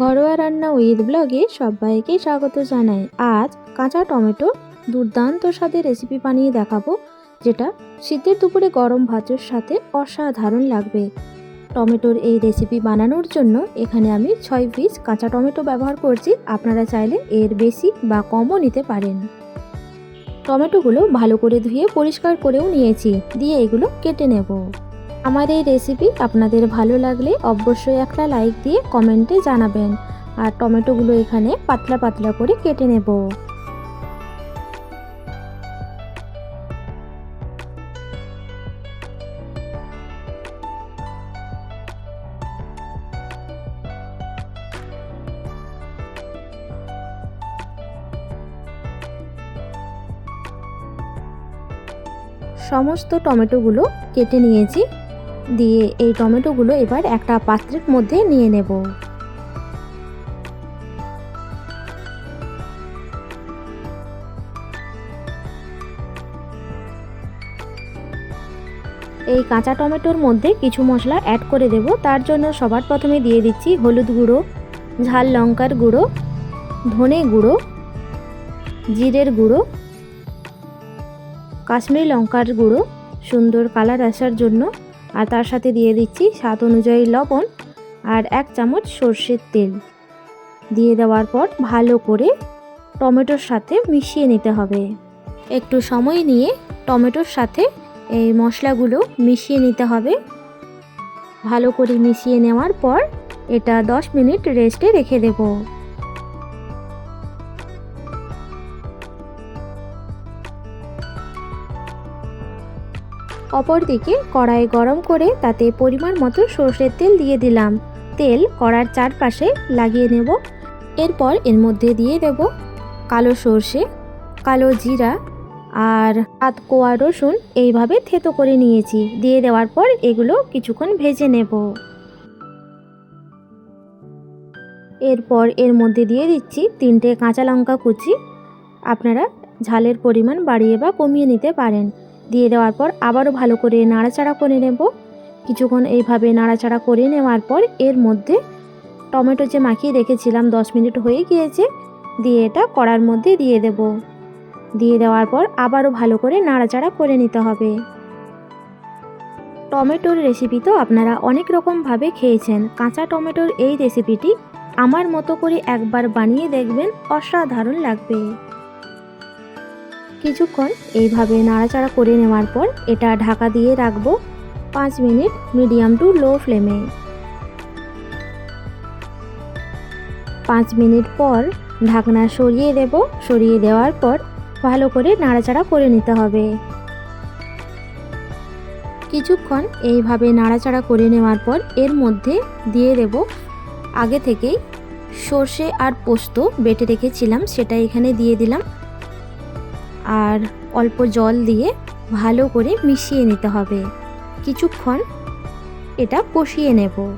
ঘরোয়া রান্না উইথ ব্লগে সবাইকে স্বাগত জানাই। আজ কাঁচা টমেটো দুর্দান্ত স্বাদের রেসিপি বানিয়ে দেখাবো, যেটা শীতের দুপুরে গরম ভাতের সাথে অসাধারণ লাগবে। টমেটোর এই রেসিপি বানানোর জন্য এখানে আমি ছয় পিস কাঁচা টমেটো ব্যবহার করছি। আপনারা চাইলে এর বেশি বা কমও নিতে পারেন। টমেটোগুলো ভালো করে ধুয়ে পরিষ্কার করেও নিয়েছি, দিয়ে এগুলো কেটে নেব। আমার এই রেসিপি আপনাদের ভালো লাগলে অবশ্যই একটা লাইক দিয়ে কমেন্টে জানাবেন। আর টমেটোগুলো এখানে পাতলা পাতলা করে কেটে নেব। সমস্ত টমেটোগুলো কেটে নিয়েছি। দিয়ে এই টমেটোগুলো এবার একটা পাত্রের মধ্যে নিয়ে নেব। এই কাঁচা টমেটোর মধ্যে কিছু মশলা অ্যাড করে দেব। তার জন্য সবার প্রথমে দিয়ে দিচ্ছি হলুদ গুঁড়ো, ঝাল লঙ্কার গুঁড়ো, ধনে গুঁড়ো, জিরের গুঁড়ো, কাশ্মীরি লঙ্কার গুঁড়ো, সুন্দর কালার আসার জন্য আর তার সাথে দিয়ে দিচ্ছি স্বাদ অনুযায়ী লবণ আর এক চামচ সর্ষের তেল। দিয়ে দেওয়ার পর ভালো করে টমেটোর সাথে মিশিয়ে নিতে হবে। একটু সময় নিয়ে টমেটোর সাথে এই মশলাগুলো মিশিয়ে নিতে হবে। ভালো করে মিশিয়ে নেওয়ার পর এটা 10 মিনিট রেস্টে রেখে দেবো। অপরদিকে কড়াই গরম করে তাতে পরিমাণ মতো সর্ষের তেল দিয়ে দিলাম। তেল কড়ার চারপাশে লাগিয়ে নেব। এরপর এর মধ্যে দিয়ে দেব কালো সর্ষে, কালো জিরা আর হাত কোয়া রসুন। এইভাবে থেতো করে নিয়েছি। দিয়ে দেওয়ার পর এগুলো কিছুক্ষণ ভেজে নেব। এরপর এর মধ্যে দিয়ে দিচ্ছি তিনটে কাঁচা লঙ্কা কুচি। আপনারা ঝালের পরিমাণ বাড়িয়ে বা কমিয়ে নিতে পারেন। দিয়ে দেওয়ার পর আবারও ভালো করে নাড়াচাড়া করে নেব। কিছুক্ষণ এইভাবে নাড়াচাড়া করে নেওয়ার পর এর মধ্যে টমেটো যে মাখিয়ে রেখেছিলাম দশ মিনিট হয়ে গিয়েছে, দিয়ে এটা কড়ার মধ্যে দিয়ে দেব। দিয়ে দেওয়ার পর আবারও ভালো করে নাড়াচাড়া করে নিতে হবে। টমেটোর রেসিপি তো আপনারা অনেক রকমভাবে খেয়েছেন। কাঁচা টমেটোর এই রেসিপিটি আমার মতো করে একবার বানিয়ে দেখবেন, অসাধারণ লাগবে। কিছুক্ষণ এইভাবে নাড়াচাড়া করে নেওয়ার পর এটা ঢাকা দিয়ে রাখব পাঁচ মিনিট মিডিয়াম টু লো ফ্লেমে। পাঁচ মিনিট পর ঢাকনা সরিয়ে দেব। সরিয়ে দেওয়ার পর ভালো করে নাড়াচাড়া করে নিতে হবে। কিছুক্ষণ এইভাবে নাড়াচাড়া করে নেওয়ার পর এর মধ্যে দিয়ে দেব আগে থেকেই সর্ষে আর পোস্ত বেটে রেখেছিলাম সেটা এখানে দিয়ে দিলাম। আর অল্প জল দিয়ে ভালো করে মিশিয়ে নিতে হবে। কিছুক্ষণ এটা কষিয়ে নেব।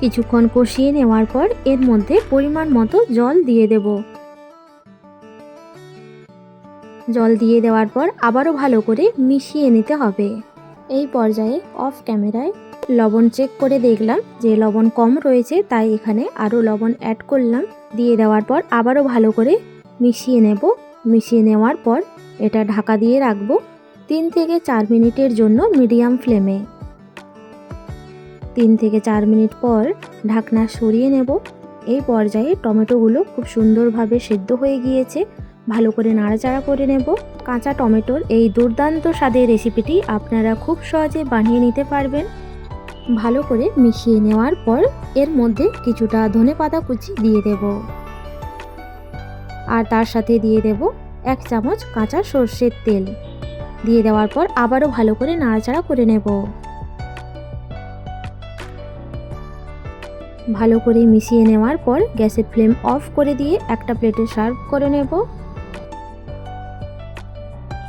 কিছুক্ষণ কষিয়ে নেওয়ার পর এর মধ্যে পরিমাণ মতো জল দিয়ে দেব। জল দিয়ে দেওয়ার পর আবারও ভালো করে মিশিয়ে নিতে হবে। এই পর্যায়ে অফ ক্যামেরায় লবণ চেক করে দেখলাম যে লবণ কম রয়েছে, তাই এখানে আরও লবণ অ্যাড করলাম। দিয়ে দেওয়ার পর আবারও ভালো করে মিশিয়ে নেব। মিশিয়ে নেওয়ার পর এটা ঢাকা দিয়ে রাখব তিন থেকে চার মিনিটের জন্য মিডিয়াম ফ্লেমে তিন থেকে চার মিনিট পর ঢাকনা সরিয়ে নেব। এই পর্যায়ে টমেটোগুলো খুব সুন্দরভাবে সেদ্ধ হয়ে গিয়েছে। ভালো করে নাড়াচাড়া করে নেব। কাঁচা টমেটোর এই দুর্দান্ত স্বাদের রেসিপিটি আপনারা খুব সহজে বানিয়ে নিতে পারবেন। ভালো করে মিশিয়ে নেওয়ার পর এর মধ্যে কিছুটা ধনে পাতা কুচি দিয়ে দেব। আর তার সাথে দিয়ে দেব এক চামচ কাঁচা সর্ষের তেল। দিয়ে দেওয়ার পর আবারও ভালো করে নাড়াচাড়া করে নেব। ভালো করে মিশিয়ে নেওয়ার পর গ্যাসের ফ্লেম অফ করে দিয়ে একটা প্লেটে সার্ভ করে নেব।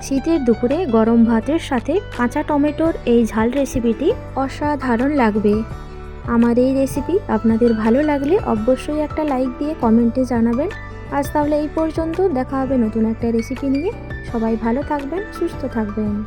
শীতের দুপুরে গরম ভাতের সাথে কাঁচা টমেটোর এই ঝাল রেসিপিটি অসাধারণ লাগবে। আমার এই রেসিপি আপনাদের ভালো লাগলে অবশ্যই একটা লাইক দিয়ে কমেন্টে জানাবেন। আজ তাহলে এই পর্যন্ত, দেখা হবে নতুন একটা রেসিপি নিয়ে। সবাই ভালো থাকবেন, সুস্থ থাকবেন।